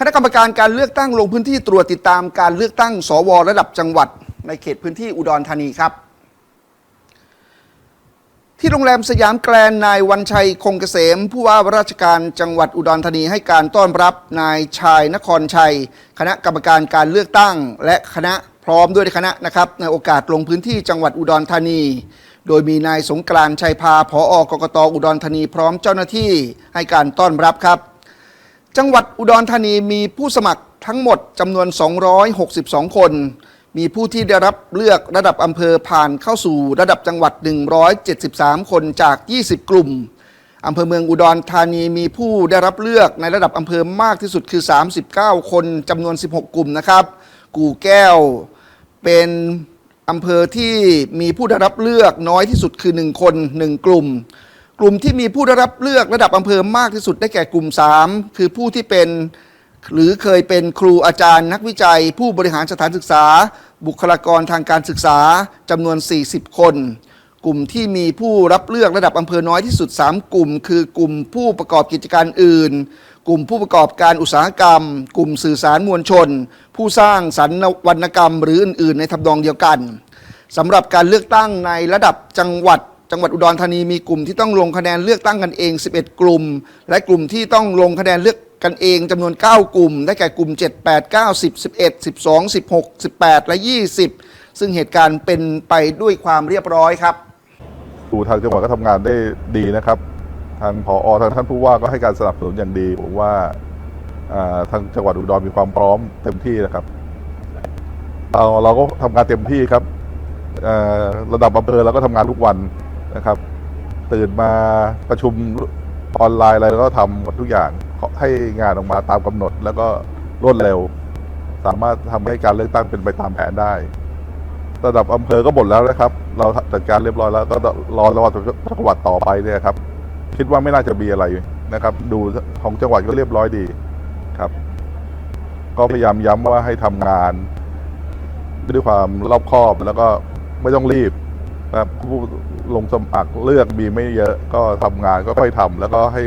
คณะกรรมการการเลือกตั้งลงพื้นที่ตรวจติดตามการเลือกตั้ง สว ระดับจังหวัด ในเขตพื้นที่อุดรธานีครับ ที่โรงแรมสยามแกรนด์นายวันชัยคงเกษม ผู้ว่าราชการจังหวัดอุดรธานีให้การต้อนรับนายชายนครชัย คณะกรรมการการเลือกตั้ง และคณะพร้อมด้วยคณะนะครับในโอกาสลงพื้นที่จังหวัดอุดรธานี โดยมีนายสงกรานชัยพาผออกกตอุดรธานีพร้อมเจ้าหน้าที่ให้การต้อนรับครับ จังหวัดอุดรธานีมีผู้สมัครทั้งหมดจำนวน 262 คน มีผู้ที่ได้รับเลือกระดับอำเภอผ่านเข้าสู่ระดับจังหวัด 173 คนจาก 20 กลุ่มอำเภอเมืองอุดรธานีมีผู้ได้รับเลือกในระดับอำเภอมากที่สุดคือ 39 คนจำนวน 16 กลุ่มนะครับ กู่แก้วเป็นอำเภอที่มีผู้ได้รับเลือกน้อยที่สุดคือ 1 คน 1 กลุ่ม กลุ่มที่มีผู้ได้รับเลือกระดับอำเภอมากที่สุดได้แก่กลุ่ม 3 คือผู้ที่เป็น หรือเคยเป็นครูอาจารย์ นักวิจัย ผู้บริหารสถานศึกษา บุคลากรทางการศึกษาจำนวน 40 คน กลุ่มที่มีผู้รับเลือกระดับอำเภอน้อยที่สุด 3 กลุ่ม คือกลุ่มผู้ประกอบกิจการอื่น กลุ่มผู้ประกอบการอุตสาหกรรม กลุ่มสื่อสารมวลชน ผู้สร้างสรรค์วรรณกรรม หรืออื่น ๆ ในทำนองเดียวกันสำหรับการเลือกตั้งในระดับจังหวัด จังหวัดอุดรธานีมีกลุ่มที่ต้องลงคะแนนเลือกตั้งกันเอง 11 กลุ่ม และกลุ่มที่ต้องลงคะแนนเลือกกันเองจำนวน 9 กลุ่ม ได้แก่กลุ่ม 7 8 9 10 11 12 16 18 และ 20 ซึ่งเหตุการณ์เป็นไปด้วยความเรียบร้อยครับดูทางจังหวัดก็ทำงานได้ดีนะครับ ทางผอทางท่านผู้ว่าก็ให้การสนับสนุนอย่างดีผมว่าทางจังหวัดอุดรมีความพร้อมเต็มที่นะครับเราเราก็ทำงานเต็มที่ครับระดับอำเภอเราก็ทำงานทุกวัน นะครับ ตื่นมาประชุมออนไลน์อะไรก็ทำหมดทุกอย่างให้งานออกมาตามกำหนดแล้วก็รวดเร็ว สามารถทำให้การเลือกตั้งเป็นไปตามแผนได้ ระดับอำเภอก็หมดแล้วนะครับ เราจัดการเรียบร้อยแล้ว ก็รอระหว่างจังหวัดต่อไปเนี่ยครับ คิดว่าไม่น่าจะมีอะไรนะครับ ดูของจังหวัดก็เรียบร้อยดีครับ ก็พยายามย้ำว่าให้ทำงานด้วยความรอบคอบแล้วก็ไม่ต้องรีบนะครับผู้ ลงสมัครเลือกมีไม่เยอะก็ทำงานก็ค่อยทำแล้วก็ให้